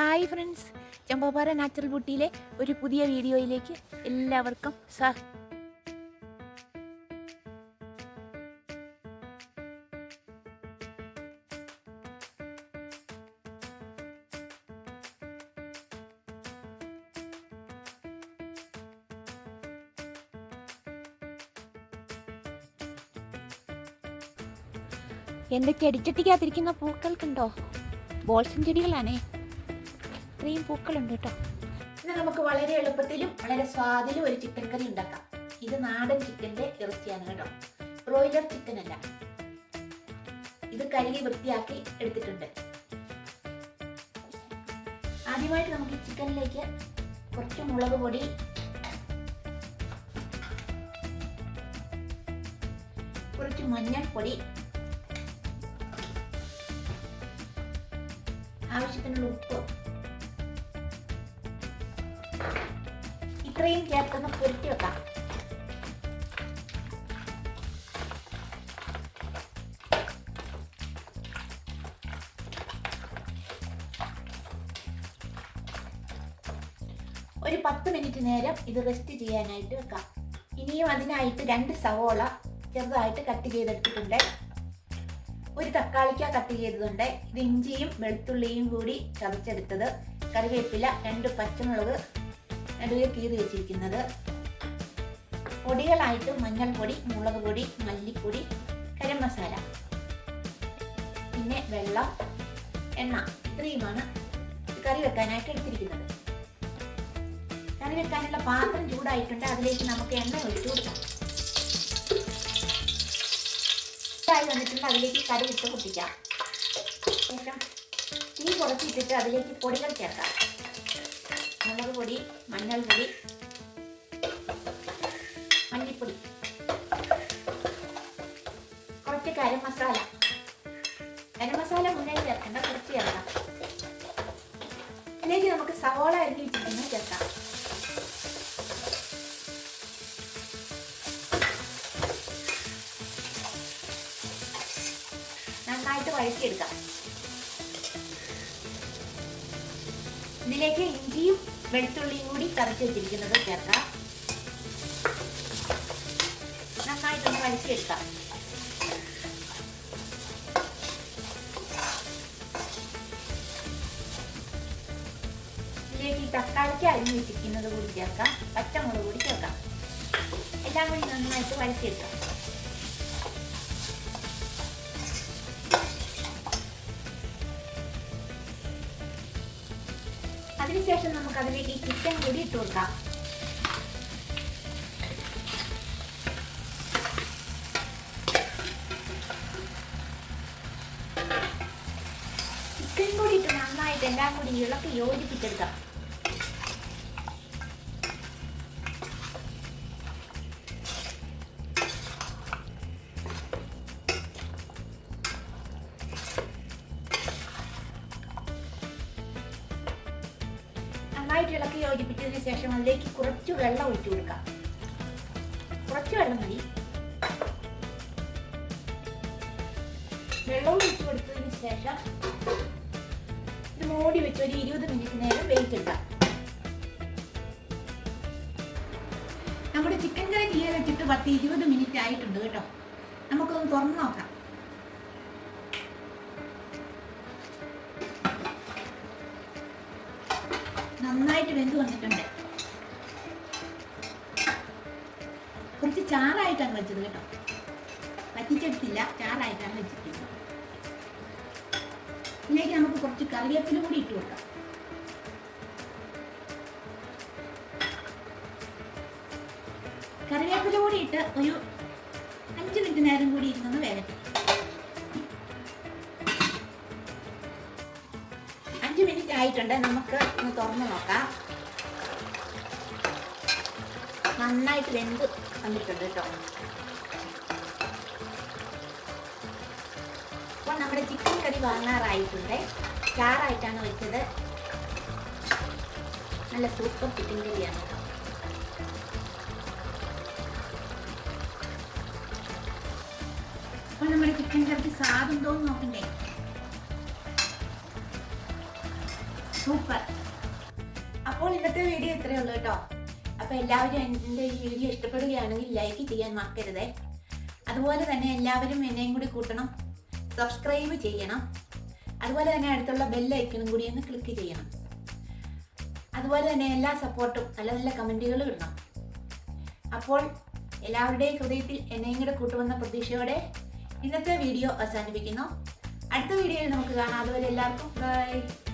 Hi friends ചമ്പോപാറ natural ബ്യൂട്ടിയിലെ ഒരു പുതിയ വീഡിയോയിലേക്ക് എല്ലാവർക്കും സ എന്റെ ചെടിച്ചട്ടിക്കകത്തിരിക്കുന്ന പൂക്കൾക്കുണ്ടോ? ബോൾസും ചെടികളാണേ. ഇത്രയും പൂക്കളുണ്ട് കേട്ടോ. ഇന്ന് നമുക്ക് വളരെ എളുപ്പത്തിലും വളരെ സ്വാദിലും ഒരു ചിക്കൻ കറി ഉണ്ടാക്കാം. ഇത് നാടൻ ചിക്കന്റെ ഇറച്ചിയാണ് കേട്ടോ. ബ്രോയിലർ ചിക്കൻ അല്ല. ഇത് കഴുകി വൃത്തിയാക്കി എടുത്തിട്ടുണ്ട്. ആദ്യമായിട്ട് നമുക്ക് ചിക്കനിലേക്ക് കുറച്ച് മുളക് പൊടി കുറച്ച് മഞ്ഞൾപ്പൊടി ആവശ്യത്തിനുള്ള ഉപ്പ് ഇത്രയും ചേർത്തൊന്ന് പുരട്ടി വെക്കാം. ഒരു പത്ത് മിനിറ്റ് നേരം ഇത് റെസ്റ്റ് ചെയ്യാനായിട്ട് വെക്കാം. ഇനിയും അതിനായിട്ട് രണ്ട് സവോള ചെറുതായിട്ട് കട്ട് ചെയ്തെടുത്തിട്ടുണ്ട്. ഒരു തക്കാളിക്ക കട്ട് ചെയ്തതുണ്ട്. ഇത് ഇഞ്ചിയും വെളുത്തുള്ളിയും കൂടി ചതച്ചെടുത്തത്. കറിവേപ്പില രണ്ട് പച്ചമുളക് നടുവെ കീറി വെച്ചിരിക്കുന്നത് പൊടികളായിട്ട് മഞ്ഞൾപ്പൊടി മുളക് പൊടി മല്ലിപ്പൊടി ഗരം മസാല പിന്നെ വെള്ളം എണ്ണ. ഇത്രയുമാണ് കറി വെക്കാനായിട്ട് എടുത്തിരിക്കുന്നത്. കറി വെക്കാനുള്ള പാത്രം ചൂടായിട്ടുണ്ട്. അതിലേക്ക് നമുക്ക് എണ്ണ ഒഴിച്ചു കൊടുക്കാം. ചൂടായി വന്നിട്ടുണ്ട്. അതിലേക്ക് കറി ഇട്ട് പൊട്ടിക്കാം ശേഷം തീ കുറച്ചിട്ടിട്ട് അതിലേക്ക് പൊടികൾ ചേർക്കാം. മുളക് പൊടി മഞ്ഞൾപ്പൊടി മല്ലിപ്പൊടി കുറച്ച് ഗരം മസാല. ഗരം മസാല മുന്നേ ചേർക്കേണ്ട കുറച്ച് ചേർക്കാം അതിലേക്ക് നമുക്ക് സവോള അരിഞ്ഞ് വെച്ചിട്ടുണ്ടെങ്കിൽ ചേർക്കാം. നന്നായിട്ട് വഴറ്റിയെടുക്കാം. ഇതിലേക്ക് ഇഞ്ചിയും വെളുത്തുള്ളിയും കൂടി കറച്ച് വെച്ചിരിക്കുന്നത് ചേർക്കാം. നന്നായിട്ടൊന്ന് വഴറ്റിയെടുക്കാം. ഇതിലേക്ക് ഈ തക്കാളിക്ക് അരിഞ്ഞു വെച്ചിരിക്കുന്നത് കൂടി ചേർക്കാം. പച്ചമുളക് കൂടി ചേർക്കാം. എല്ലാം കൂടി നന്നായിട്ട് വഴറ്റിയെടുക്കാം. അതിനുശേഷം നമുക്ക് അതിലേക്ക് ചിക്കൻ കൂടി ഇട്ട് കൊടുക്കാം. ചിക്കൻ കൂടി ഇട്ട് നന്നായിട്ട് എല്ലാം കൂടി ഇളക്കി യോജിപ്പിച്ചെടുക്കാം നന്നായിട്ട് ഇളക്കി യോജിപ്പിച്ചതിന് ശേഷം അതിലേക്ക് കുറച്ച് വെള്ളം ഒഴിച്ചു കൊടുക്കാം. കുറച്ച് വെള്ളം മതി. വെള്ളം ഒഴിച്ചു കൊടുത്തതിന് ശേഷം ഇത് മൂടി വെച്ച് ഒരു ഇരുപത് മിനിറ്റ് നേരം വെയിറ്റ് വേവിച്ചെടുക്കാം നമ്മുടെ ചിക്കൻ കറി തീരെ വെച്ചിട്ട് പത്ത് ഇരുപത് മിനിറ്റ് ആയിട്ടുണ്ട് കേട്ടോ. നമുക്കൊന്ന് തുറന്നു നോക്കാം. നന്നായിട്ട് വെന്ത് വന്നിട്ടുണ്ട്. കുറച്ച് ചാറായിട്ടാണ് വെച്ചത് കേട്ടോ. പറ്റിച്ചെടുത്തില്ല ചാറായിട്ടാണ് വെച്ചിട്ടുള്ളത് ഇതിലേക്ക് നമുക്ക് കുറച്ച് കറിവേപ്പില കൂടി ഇട്ട് കൊടുക്കാം. കറിവേപ്പില കൂടി ഇട്ട് ഒരു അഞ്ച് മിനിറ്റ് നേരം കൂടി ഇരുന്നൊന്ന് ആയിട്ടുണ്ട് നമുക്ക് ഒന്ന് തുറന്ന് നോക്കാം. നന്നായിട്ട് വെന്ത് വന്നിട്ടുണ്ട് കേട്ടോ. അപ്പോൾ നമ്മുടെ ചിക്കൻ കറി വാങ്ങാറായിട്ടുണ്ട്. ചാറായിട്ടാണ് വെച്ചത്. നല്ല സൂപ്പർ ചിക്കൻ കറിയാണ് കേട്ടോ. അപ്പോൾ നമ്മുടെ ചിക്കൻ കറിക്ക് സ്വാദുണ്ടോ സൂപ്പർ അപ്പോൾ ഇന്നത്തെ വീഡിയോ ഇത്രയേ ഉള്ളൂ കേട്ടോ. അപ്പോൾ എല്ലാവരും എന്റെ ഈ വീഡിയോ ഇഷ്ടപ്പെടുകയാണെങ്കിൽ ലൈക്ക് ചെയ്യാൻ മറക്കരുതേ. അതുപോലെ തന്നെ എല്ലാവരും എന്നെയും കൂടി കൂട്ടണം. സബ്സ്ക്രൈബ് ചെയ്യണം. അതുപോലെ തന്നെ അടുത്തുള്ള ബെല്ലൈക്കണും കൂടി ഒന്ന് ക്ലിക്ക് ചെയ്യണം. അതുപോലെ തന്നെ എല്ലാ സപ്പോർട്ടും നല്ല നല്ല കമന്റുകളും ഇടണം. അപ്പോൾ എല്ലാവരുടെയും ഹൃദയത്തിൽ എന്നെയും കൂടെ കൂട്ടുമെന്ന പ്രതീക്ഷയോടെ ഇന്നത്തെ വീഡിയോ അവസാനിപ്പിക്കുന്നു. അടുത്ത വീഡിയോയിൽ നമുക്ക് കാണാം. അതുപോലെ എല്ലാവർക്കും ബൈ